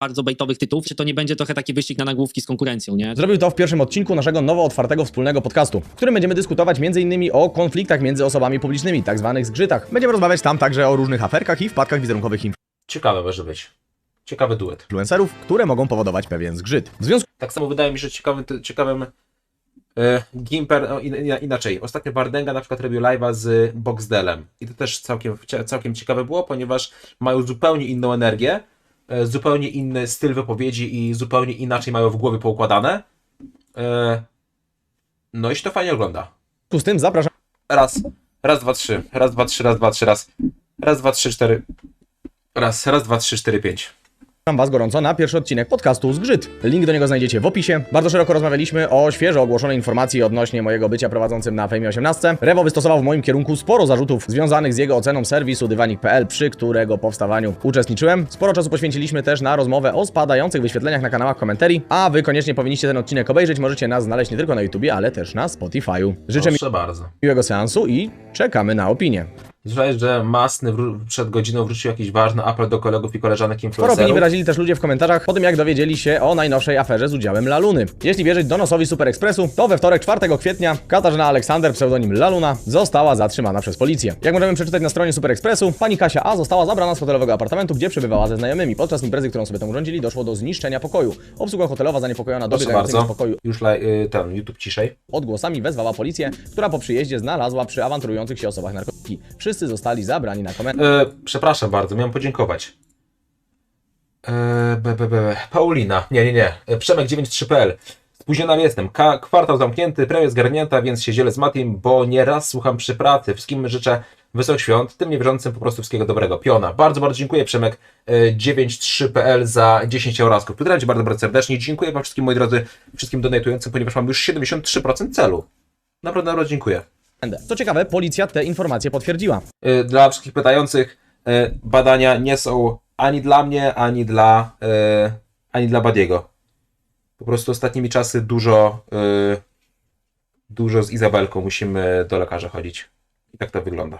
bardzo bejtowych tytułów, czy to nie będzie trochę taki wyścig na nagłówki z konkurencją, nie? Zrobił to w pierwszym odcinku naszego nowo otwartego wspólnego podcastu, w którym będziemy dyskutować m.in. o konfliktach między osobami publicznymi, tak zwanych zgrzytach. Będziemy rozmawiać tam także o różnych aferkach i wpadkach wizerunkowych Ciekawe może być. Ciekawy duet. influencerów, które mogą powodować pewien zgrzyt. W związku Tak samo wydaje mi się, że ciekawym, ciekawym e, Gimper, no, in, in, inaczej. Ostatnio Bardenga na przykład robił live'a z Boxdelem. I to też całkiem, całkiem ciekawe było, ponieważ mają zupełnie inną energię, zupełnie inny styl wypowiedzi i zupełnie inaczej mają w głowie poukładane. E, no i się to fajnie ogląda. z tym zapraszam Raz, raz, dwa, trzy, raz, dwa, trzy, raz, dwa, trzy, raz, raz, dwa, trzy, cztery, raz, raz, dwa, trzy, cztery, pięć. Was gorąco na pierwszy odcinek podcastu Zgrzyt. Link do niego znajdziecie w opisie. Bardzo szeroko rozmawialiśmy o świeżo ogłoszonej informacji odnośnie mojego bycia prowadzącym na Fejmie 18. Rewo wystosował w moim kierunku sporo zarzutów związanych z jego oceną serwisu dywanik.pl, przy którego powstawaniu uczestniczyłem. Sporo czasu poświęciliśmy też na rozmowę o spadających wyświetleniach na kanałach komentarii, a wy koniecznie powinniście ten odcinek obejrzeć. Możecie nas znaleźć nie tylko na YouTubie, ale też na Spotify'u. Życzę Proszę bardzo. miłego seansu i czekamy na opinię. Słyszałeś, że Masny przed godziną wrzucił jakiś ważny apel do kolegów i koleżanek Sporo opinii influencerów? wyrazili też ludzie w komentarzach po tym, jak dowiedzieli się o najnowszej aferze z udziałem Laluny. Jeśli wierzyć Donosowi Super Expressu, to we wtorek 4 kwietnia Katarzyna Aleksander, pseudonim Laluna, została zatrzymana przez policję. Jak możemy przeczytać na stronie Super Expressu, pani Kasia A została zabrana z hotelowego apartamentu, gdzie przebywała ze znajomymi. Podczas imprezy, którą sobie tam urządzili, doszło do zniszczenia pokoju. Obsługa hotelowa zaniepokojona dobiegającymi z pokoju Już laj- y, ten, YouTube ciszej. odgłosami wezwała policję, która po przyjeździe znalazła przy awanturujących się osobach narkotyki. Wszyscy zostali zabrani na komendę. E, przepraszam bardzo, miałem podziękować. E, b, b, b. Paulina, nie, nie, nie. E, Przemek 93.pl. Spóźniona jestem. Ka- kwartał zamknięty, premia zgarnięta, więc się dzielę z Matim, bo nieraz słucham przy pracy. Wszystkim życzę wesołych świąt, tym niewierzącym po prostu wszystkiego dobrego. Piona. Bardzo, bardzo dziękuję Przemek e, 93.pl za 10 eurasków. Pozdrawiam Cię bardzo, bardzo serdecznie. Dziękuję Wam wszystkim, moi drodzy, wszystkim donatującym, ponieważ mam już 73% celu. Naprawdę bardzo dziękuję. Co ciekawe, policja te informacje potwierdziła. Y, dla wszystkich pytających, y, badania nie są ani dla mnie, ani dla, y, ani dla Badiego. Po prostu ostatnimi czasy dużo, dużo z Izabelką musimy do lekarza chodzić. I tak to wygląda.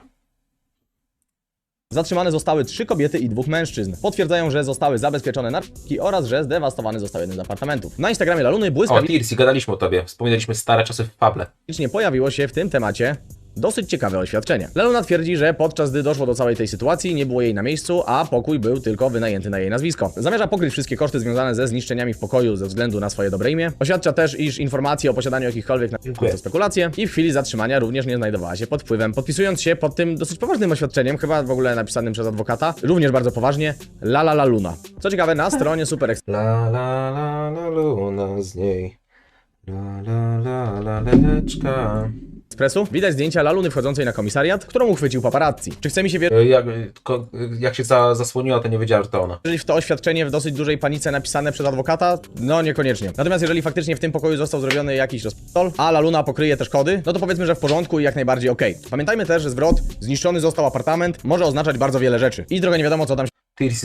Zatrzymane zostały trzy kobiety i dwóch mężczyzn. Potwierdzają, że zostały zabezpieczone narkotyki oraz że zdewastowany został jeden z apartamentów. Na Instagramie Laluny O, błyskawicznie Tirsi, gadaliśmy o tobie. Wspominaliśmy stare czasy w Pable. pojawiło się w tym temacie dosyć ciekawe oświadczenie. Laluna twierdzi, że podczas gdy doszło do całej tej sytuacji, nie było jej na miejscu, a pokój był tylko wynajęty na jej nazwisko. Zamierza pokryć wszystkie koszty związane ze zniszczeniami w pokoju ze względu na swoje dobre imię. Oświadcza też, iż informacje o posiadaniu jakichkolwiek na to spekulacje i w chwili zatrzymania również nie znajdowała się pod wpływem. Podpisując się pod tym dosyć poważnym oświadczeniem, chyba w ogóle napisanym przez adwokata, również bardzo poważnie, la la la luna. Co ciekawe, na stronie Super La la la la luna z niej. La la la la leczka. Expressu widać zdjęcia Laluny wchodzącej na komisariat, którą uchwycił paparazzi. Czy chce mi się wierzyć, Y, Jak, ko- jak się za, zasłoniła, to nie wiedziała, że to ona. w to oświadczenie w dosyć dużej panice napisane przez adwokata? No niekoniecznie. Natomiast jeżeli faktycznie w tym pokoju został zrobiony jakiś rozpostol, a Laluna pokryje te szkody, no to powiedzmy, że w porządku i jak najbardziej okej. Pamiętajmy też, że zwrot zniszczony został apartament może oznaczać bardzo wiele rzeczy. I drogo nie wiadomo, co tam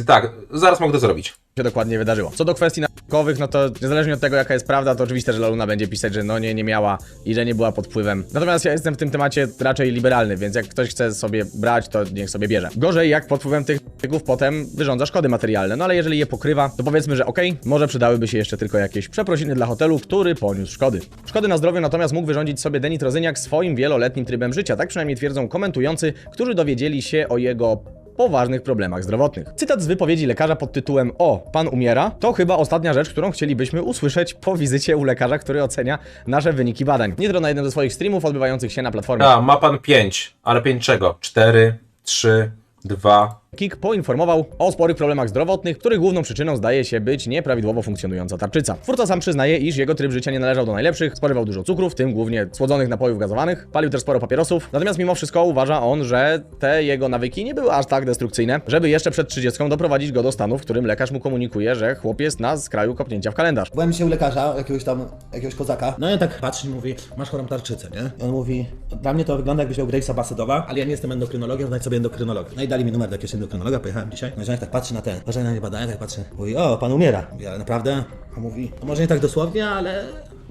Tak, zaraz mogę to zrobić. się dokładnie wydarzyło. Co do kwestii narkotykowych, no to niezależnie od tego, jaka jest prawda, to oczywiste, że Laluna będzie pisać, że no nie, nie miała i że nie była pod wpływem. Natomiast ja jestem w tym temacie raczej liberalny, więc jak ktoś chce sobie brać, to niech sobie bierze. Gorzej, jak pod wpływem tych narkotyków potem wyrządza szkody materialne. No ale jeżeli je pokrywa, to powiedzmy, że okej, może przydałyby się jeszcze tylko jakieś przeprosiny dla hotelu, który poniósł szkody. Szkody na zdrowiu natomiast mógł wyrządzić sobie Denis Rozyniak swoim wieloletnim trybem życia. Tak przynajmniej twierdzą komentujący, którzy dowiedzieli się o jego poważnych problemach zdrowotnych. Cytat z wypowiedzi lekarza pod tytułem O, pan umiera? To chyba ostatnia rzecz, którą chcielibyśmy usłyszeć po wizycie u lekarza, który ocenia nasze wyniki badań. Nitro na jednym ze swoich streamów odbywających się na platformie A, ma pan 5, ale 5 czego? 4, 3, 2. Kik poinformował o sporych problemach zdrowotnych, których główną przyczyną zdaje się być nieprawidłowo funkcjonująca tarczyca. Twórca sam przyznaje, iż jego tryb życia nie należał do najlepszych, spożywał dużo cukru, w tym głównie słodzonych napojów gazowanych, palił też sporo papierosów, natomiast mimo wszystko uważa on, że te jego nawyki nie były aż tak destrukcyjne, żeby jeszcze przed 30 doprowadzić go do stanu, w którym lekarz mu komunikuje, że chłop jest na skraju kopnięcia w kalendarz. Byłem dzisiaj u lekarza, jakiegoś tam, jakiegoś kozaka. No i on tak patrzy i mówi, masz chorą tarczycę, nie? I on mówi, dla mnie to wygląda jakbyś miał Grace'a Basedowa, ale ja nie jestem endokrynologiem, znajdź sobie endokrynologa. No i dali mi numer do endokrynologa, pojechałem dzisiaj. I żonek tak patrzy na ten, patrzę na nie badania, tak patrzy. Mówi, o, pan umiera. Mówi, ale naprawdę? A mówi, no może nie tak dosłownie, ale...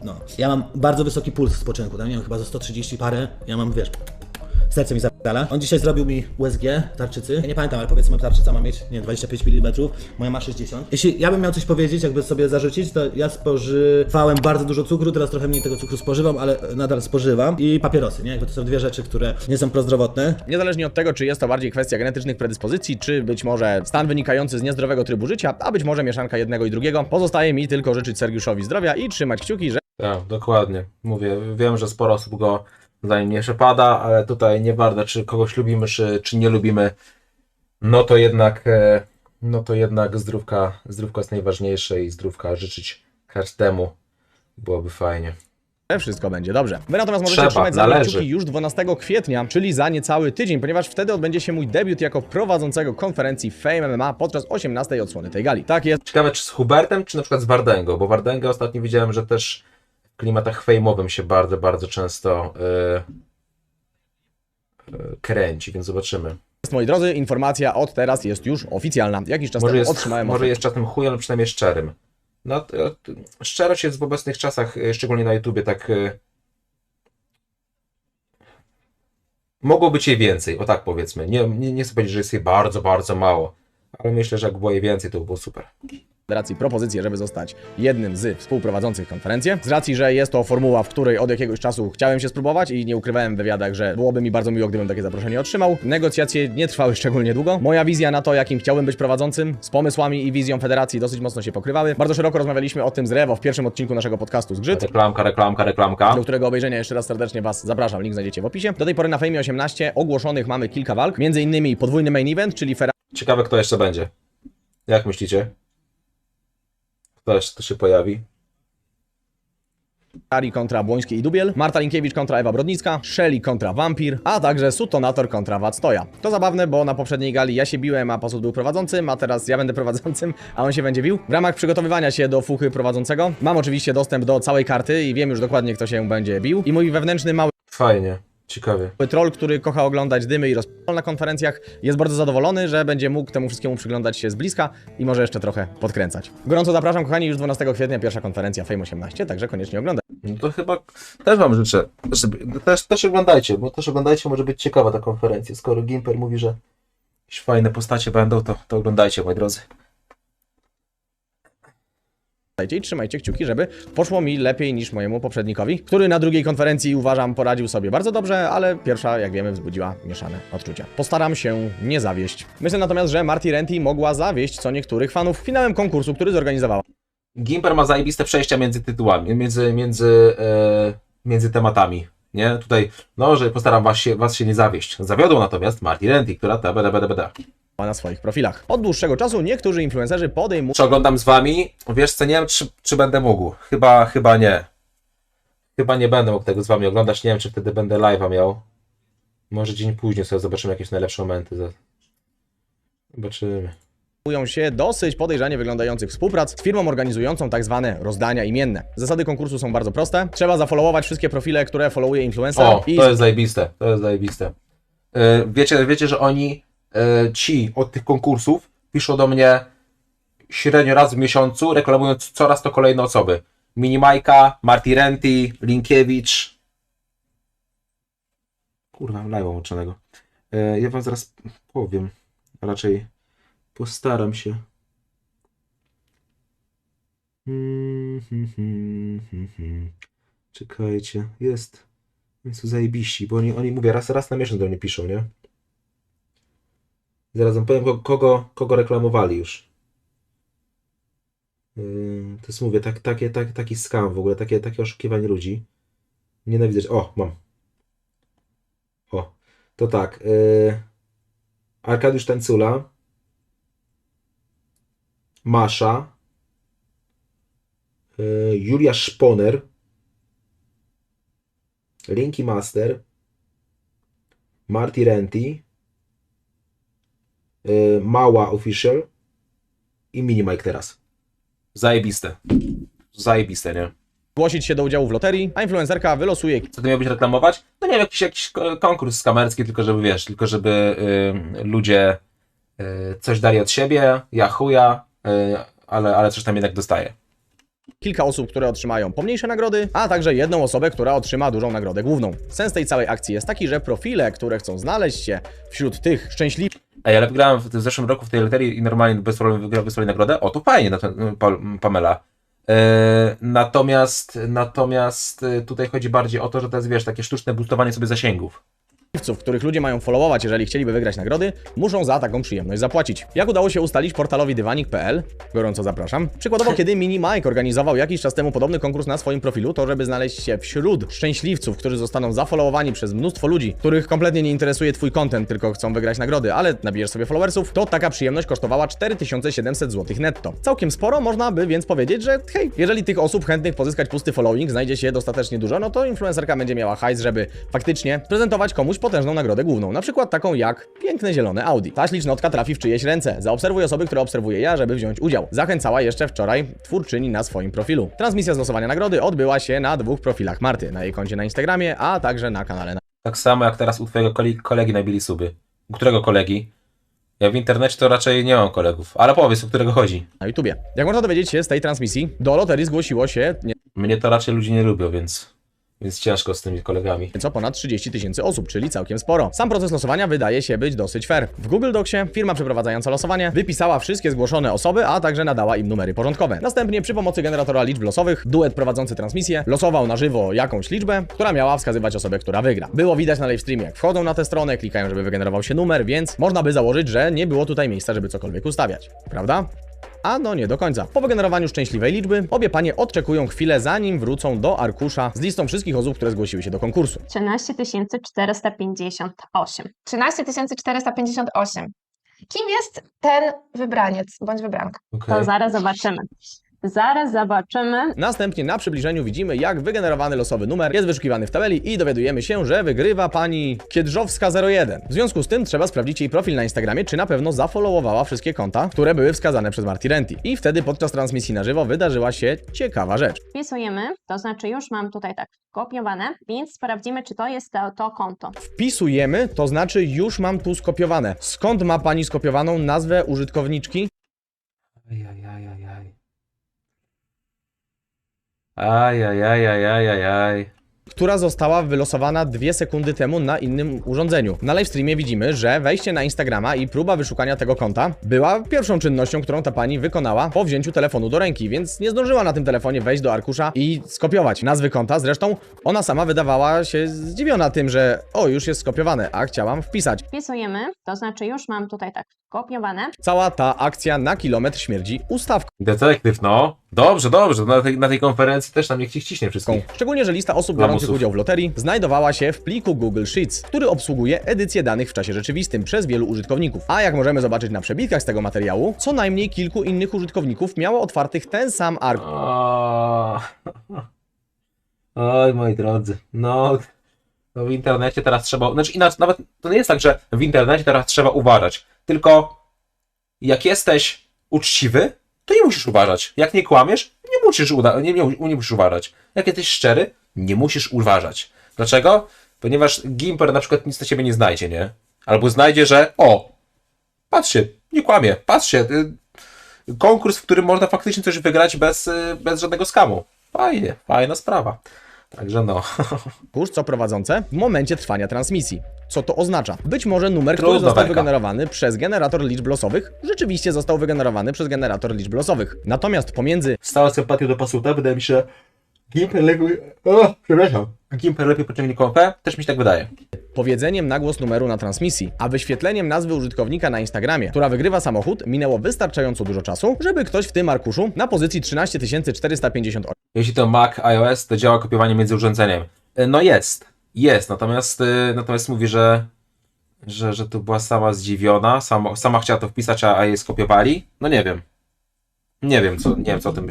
No. Ja mam bardzo wysoki puls w spoczynku, tam nie wiem, chyba za 130 parę. Ja mam, wiesz, serce mi zapadala. On dzisiaj zrobił mi USG tarczycy. Ja nie pamiętam, ale powiedzmy tarczyca ma mieć, nie wiem, 25 mm, moja ma 60. Jeśli ja bym miał coś powiedzieć, jakby sobie zarzucić, to ja spożywałem bardzo dużo cukru, teraz trochę mniej tego cukru spożywam, ale nadal spożywam. I papierosy, nie? Jakby to są dwie rzeczy, które nie są prozdrowotne. Niezależnie od tego, czy jest to bardziej kwestia genetycznych predyspozycji, czy być może stan wynikający z niezdrowego trybu życia, a być może mieszanka jednego i drugiego, pozostaje mi tylko życzyć Sergiuszowi zdrowia i trzymać kciuki, że Tak, dokładnie. Mówię, wiem, że sporo osób go za nim nie przepada, ale tutaj nieważne, czy kogoś lubimy, czy, czy nie lubimy, no to jednak, e, no to jednak zdrówka, zdrówka jest najważniejsze i zdrówka życzyć każdemu byłoby fajnie. wszystko będzie dobrze. Wy natomiast możecie Trzeba, trzymać za kciuki już 12 kwietnia, czyli za niecały tydzień, ponieważ wtedy odbędzie się mój debiut jako prowadzącego konferencji Fame MMA podczas 18 odsłony tej gali. Tak jest, Ciekawe, czy z Hubertem, czy na przykład z Wardęgą, bo Wardęgę ostatnio widziałem, że też klimatach fejmowym się bardzo, bardzo często yy, yy, kręci, więc zobaczymy. moi drodzy, informacja od teraz jest już oficjalna. Jakiś czas Może temu jest, otrzymałem może ofertę. jest czasem chujem, ale przynajmniej szczerym. No, to, szczerość jest w obecnych czasach, e, szczególnie na YouTubie, tak. e, Mogło być jej więcej, o tak powiedzmy. Nie, nie, nie chcę powiedzieć, że jest jej bardzo, bardzo mało, ale myślę, że jak było jej więcej, to by było super. Federacji propozycję, żeby zostać jednym z współprowadzących konferencję. Z racji, że jest to formuła, w której od jakiegoś czasu chciałem się spróbować i nie ukrywałem w wywiadach, że byłoby mi bardzo miło, gdybym takie zaproszenie otrzymał. Negocjacje nie trwały szczególnie długo. Moja wizja na to, jakim chciałbym być prowadzącym, z pomysłami i wizją federacji dosyć mocno się pokrywały. Bardzo szeroko rozmawialiśmy o tym z Rewo w pierwszym odcinku naszego podcastu Zgrzyt. Reklamka, reklamka, reklamka. Do którego obejrzenia jeszcze raz serdecznie Was zapraszam, link znajdziecie w opisie. Do tej pory na Fame 18 ogłoszonych mamy kilka walk, między innymi podwójny main event, czyli Ciekawe, kto jeszcze będzie. Jak myślicie? Kto jeszcze się pojawi? Ferrari kontra Błoński i Dubiel, Marta Linkiewicz kontra Ewa Brodnicka, Shelly kontra Vampir, a także Sutonator kontra Wactoja. To zabawne, bo na poprzedniej gali ja się biłem, a posłów był prowadzącym, a teraz ja będę prowadzącym, a on się będzie bił. W ramach przygotowywania się do fuchy prowadzącego mam oczywiście dostęp do całej karty i wiem już dokładnie, kto się będzie bił. I mój wewnętrzny mały Fajnie, ciekawie. troll, który kocha oglądać dymy i rozpal na konferencjach, jest bardzo zadowolony, że będzie mógł temu wszystkiemu przyglądać się z bliska i może jeszcze trochę podkręcać. Gorąco zapraszam, kochani, już 12 kwietnia pierwsza konferencja Fame 18, także koniecznie oglądajcie. No to chyba też wam życzę, żeby, no też, też oglądajcie, bo też oglądajcie, może być ciekawa ta konferencja. Skoro Gimper mówi, że jakieś fajne postacie będą, to, to oglądajcie, moi drodzy. I trzymajcie kciuki, żeby poszło mi lepiej niż mojemu poprzednikowi, który na drugiej konferencji uważam poradził sobie bardzo dobrze, ale pierwsza, jak wiemy, wzbudziła mieszane odczucia. Postaram się nie zawieść. Myślę natomiast, że Marty Renty mogła zawieść co niektórych fanów finałem konkursu, który zorganizowała. Gimper ma zajebiste przejścia między tytułami, między, między, e, między tematami. Nie? Tutaj, no, że postaram was się, was się nie zawieść. Zawiodła natomiast Marty Renty, która ta bada, bada, bada. Na swoich profilach. Od dłuższego czasu niektórzy influencerzy podejmują Czy oglądam z wami? Wiesz co, nie wiem, czy, czy będę mógł. Chyba, chyba nie. Chyba nie będę mógł tego z wami oglądać. Nie wiem, czy wtedy będę live'a miał. Może dzień później sobie zobaczymy jakieś najlepsze momenty. Zobaczymy. się dosyć podejrzanie wyglądających współprac z firmą organizującą tak zwane rozdania imienne. Zasady konkursu są bardzo proste. Trzeba zafollowować wszystkie profile, które followuje influencer O, i to jest zajebiste. To jest zajebiste. Yy, wiecie, wiecie, że oni, ci od tych konkursów, piszą do mnie średnio raz w miesiącu, reklamując coraz to kolejne osoby. Minimajka, Marty Renty, Linkiewicz. Kurwa, mam live'a. Yy, ja wam zaraz powiem. Raczej postaram się. Czekajcie, jest. Jest zajebiści, bo oni, oni mówię, raz, raz na miesiąc do mnie piszą, nie? Zaraz wam powiem, ko- kogo, kogo reklamowali już. To jest, mówię, tak, takie, tak, taki skam w ogóle, takie, takie oszukiwanie ludzi. Nienawidzę. O, mam. O, to tak. Yy, Arkadiusz Tańcula. Masza. Yy, Julia Szponer. Linky Master, Marty Renty, Mała Official i Minimike teraz. Zajebiste. Zajebiste, nie? zgłosić się do udziału w loterii, a influencerka wylosuje Co to miał być reklamować? No nie wiem, jakiś, jakiś ko- konkurs skamerski, tylko żeby wiesz, tylko żeby yy, ludzie yy, coś dali od siebie, ja chuja, yy, ale, ale coś tam jednak dostaje. kilka osób, które otrzymają pomniejsze nagrody, a także jedną osobę, która otrzyma dużą nagrodę główną. Sens tej całej akcji jest taki, że profile, które chcą znaleźć się wśród tych szczęśliwych Ej, ale wygrałem w, w zeszłym roku w tej loterii i normalnie bez problemu wygrałem nagrodę. O, to fajnie, na ten, pa, Pamela. E, natomiast, natomiast e, tutaj chodzi bardziej o to, że to jest, wiesz, takie sztuczne boostowanie sobie zasięgów. Których ludzie mają followować, jeżeli chcieliby wygrać nagrody, muszą za taką przyjemność zapłacić. Jak udało się ustalić portalowi dywanik.pl, gorąco zapraszam. Przykładowo, kiedy Mini Mike organizował jakiś czas temu podobny konkurs na swoim profilu, to żeby znaleźć się wśród szczęśliwców, którzy zostaną zafollowowani przez mnóstwo ludzi, których kompletnie nie interesuje twój content, tylko chcą wygrać nagrody, ale nabijesz sobie followersów, to taka przyjemność kosztowała 4700 zł netto. Całkiem sporo, można by więc powiedzieć, że hej, jeżeli tych osób chętnych pozyskać pusty following znajdzie się dostatecznie dużo, no to influencerka będzie miała hajs, żeby faktycznie prezentować komuś potężną nagrodę główną, na przykład taką jak piękne zielone Audi. Ta ślicznotka trafi w czyjeś ręce. Zaobserwuj osoby, które obserwuję ja, żeby wziąć udział. Zachęcała jeszcze wczoraj twórczyni na swoim profilu. Transmisja z losowania nagrody odbyła się na dwóch profilach Marty, na jej koncie na Instagramie, a także na kanale na Tak samo jak teraz u twojego kolegi, nabili suby. U którego kolegi? Ja w internecie to raczej nie mam kolegów, ale powiedz, o którego chodzi. na YouTubie. Jak można dowiedzieć się z tej transmisji, do loterii zgłosiło się Mnie to raczej ludzie nie lubią, więc, więc ciężko z tymi kolegami. nieco ponad 30 tysięcy osób, czyli całkiem sporo. Sam proces losowania wydaje się być dosyć fair. W Google Docsie firma przeprowadzająca losowanie wypisała wszystkie zgłoszone osoby, a także nadała im numery porządkowe. Następnie przy pomocy generatora liczb losowych, duet prowadzący transmisję losował na żywo jakąś liczbę, która miała wskazywać osobę, która wygra. Było widać na live streamie, jak wchodzą na tę stronę, klikają, żeby wygenerował się numer, więc można by założyć, że nie było tutaj miejsca, żeby cokolwiek ustawiać. Prawda? A no nie do końca. Po wygenerowaniu szczęśliwej liczby, obie panie odczekują chwilę, zanim wrócą do arkusza z listą wszystkich osób, które zgłosiły się do konkursu. 13 458. 13 458. Kim jest ten wybraniec bądź wybranka? Okej. To zaraz zobaczymy. Zaraz zobaczymy. Następnie na przybliżeniu widzimy, jak wygenerowany losowy numer jest wyszukiwany w tabeli i dowiadujemy się, że wygrywa pani Kiedrzowska01. W związku z tym trzeba sprawdzić jej profil na Instagramie, czy na pewno zafollowowała wszystkie konta, które były wskazane przez Marty Renty. I wtedy podczas transmisji na żywo wydarzyła się ciekawa rzecz. Wpisujemy, to znaczy już mam tutaj tak kopiowane, więc sprawdzimy, czy to jest to, to konto. Wpisujemy, to znaczy już mam tu skopiowane. Skąd ma pani skopiowaną nazwę użytkowniczki? Ajajajajajaj. która została wylosowana dwie sekundy temu na innym urządzeniu. Na live streamie widzimy, że wejście na Instagrama i próba wyszukania tego konta była pierwszą czynnością, którą ta pani wykonała po wzięciu telefonu do ręki, więc nie zdążyła na tym telefonie wejść do arkusza i skopiować nazwy konta. Zresztą ona sama wydawała się zdziwiona tym, że o, już jest skopiowane, a chciałam wpisać. Wpisujemy, to znaczy już mam tutaj tak kopiowane. Cała ta akcja na kilometr śmierdzi ustawką. Detektyw, no. Dobrze, dobrze. Na tej, na tej konferencji też tam niech ci ściśnie wszystkich. Szczególnie, że lista osób biorących udział w loterii znajdowała się w pliku Google Sheets, który obsługuje edycję danych w czasie rzeczywistym przez wielu użytkowników. A jak możemy zobaczyć na przebitkach z tego materiału, co najmniej kilku innych użytkowników miało otwartych ten sam. O... Oj, moi drodzy. No, no w internecie teraz trzeba. Znaczy inaczej, nawet to nie jest tak, że w internecie teraz trzeba uważać. Tylko jak jesteś uczciwy, to nie musisz uważać. Jak nie kłamiesz, nie musisz, uda- nie, nie, nie musisz uważać. Jak jesteś szczery, nie musisz uważać. Dlaczego? Ponieważ Gimper na przykład nic na ciebie nie znajdzie, nie? Albo znajdzie, że o, patrzcie, nie kłamie, patrzcie, y, konkurs, w którym można faktycznie coś wygrać bez, y, bez żadnego skamu. Fajnie, fajna sprawa. Także no. co prowadzące w momencie trwania transmisji. Co to oznacza? Być może numer, który Trudno, został Werka. wygenerowany przez generator liczb losowych, rzeczywiście został wygenerowany przez generator liczb losowych. Natomiast pomiędzy Z całą sympatią do pasuta, wydaje mi się, że Gimper lepiej... O, przepraszam. Gimper lepiej pociągnie kąpę, też mi się tak wydaje. Powiedzeniem na głos numeru na transmisji, a wyświetleniem nazwy użytkownika na Instagramie, która wygrywa samochód, minęło wystarczająco dużo czasu, żeby ktoś w tym arkuszu na pozycji 13458 Jeśli to Mac, iOS, to działa kopiowanie między urządzeniem. E, No jest, jest, natomiast, y, natomiast mówi, że, że, że tu była sama zdziwiona, sama, sama chciała to wpisać, a, a jej skopiowali. No nie wiem. Nie wiem, co, nie wiem, co o tym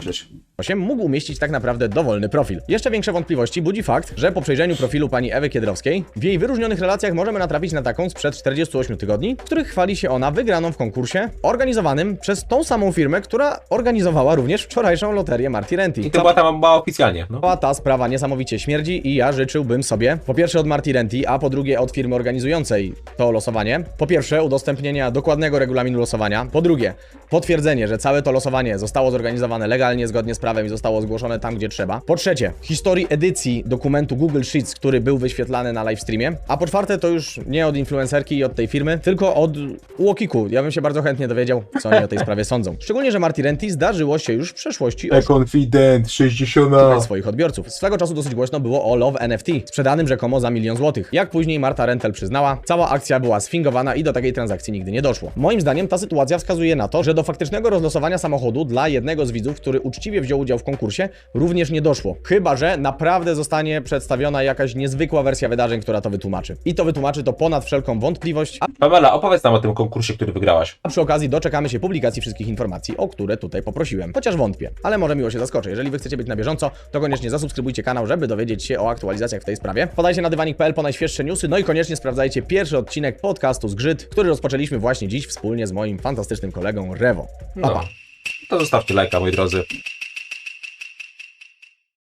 myśleć. mógł umieścić tak naprawdę dowolny profil. Jeszcze większe wątpliwości budzi fakt, że po przejrzeniu profilu pani Ewy Kiedrowskiej, w jej wyróżnionych relacjach możemy natrafić na taką sprzed 48 tygodni, w których chwali się ona wygraną w konkursie organizowanym przez tą samą firmę, która organizowała również wczorajszą loterię Marty Renty. I to była była oficjalnie. No. Ta sprawa niesamowicie śmierdzi i ja życzyłbym sobie, po pierwsze od Marty Renty, a po drugie od firmy organizującej to losowanie, po pierwsze udostępnienia dokładnego regulaminu losowania, po drugie potwierdzenie, że całe to losowanie zostało zorganizowane legalnie, zgodnie z prawem i zostało zgłoszone tam, gdzie trzeba. Po trzecie, historii edycji dokumentu Google Sheets, który był wyświetlany na livestreamie. A po czwarte, to już nie od influencerki i od tej firmy, tylko od Łokiku. Ja bym się bardzo chętnie dowiedział, co oni o tej sprawie sądzą. Szczególnie, że Marty Renty zdarzyło się już w przeszłości Confident 60. oszukać swoich odbiorców. Swego czasu dosyć głośno było o Love NFT, sprzedanym rzekomo za milion złotych. Jak później Marta Rentel przyznała, cała akcja była sfingowana i do takiej transakcji nigdy nie doszło. Moim zdaniem ta sytuacja wskazuje na to, że do faktycznego rozlosowania samochodu dla jednego z widzów, który uczciwie wziął udział w konkursie, również nie doszło. Chyba, że naprawdę zostanie przedstawiona jakaś niezwykła wersja wydarzeń, która to wytłumaczy. I to wytłumaczy to ponad wszelką wątpliwość, a Pamela, opowiedz nam o tym konkursie, który wygrałaś. a przy okazji doczekamy się publikacji wszystkich informacji, o które tutaj poprosiłem. Chociaż wątpię, ale może miło się zaskoczę. Jeżeli wy chcecie być na bieżąco, to koniecznie zasubskrybujcie kanał, żeby dowiedzieć się o aktualizacjach w tej sprawie. Podajcie na dywanik.pl po najświeższe newsy, no i koniecznie sprawdzajcie pierwszy odcinek podcastu Zgrzyt, który rozpoczęliśmy właśnie dziś wspólnie z moim fantastycznym kolegą Rewo. Pa, No. pa. To zostawcie lajka, moi drodzy.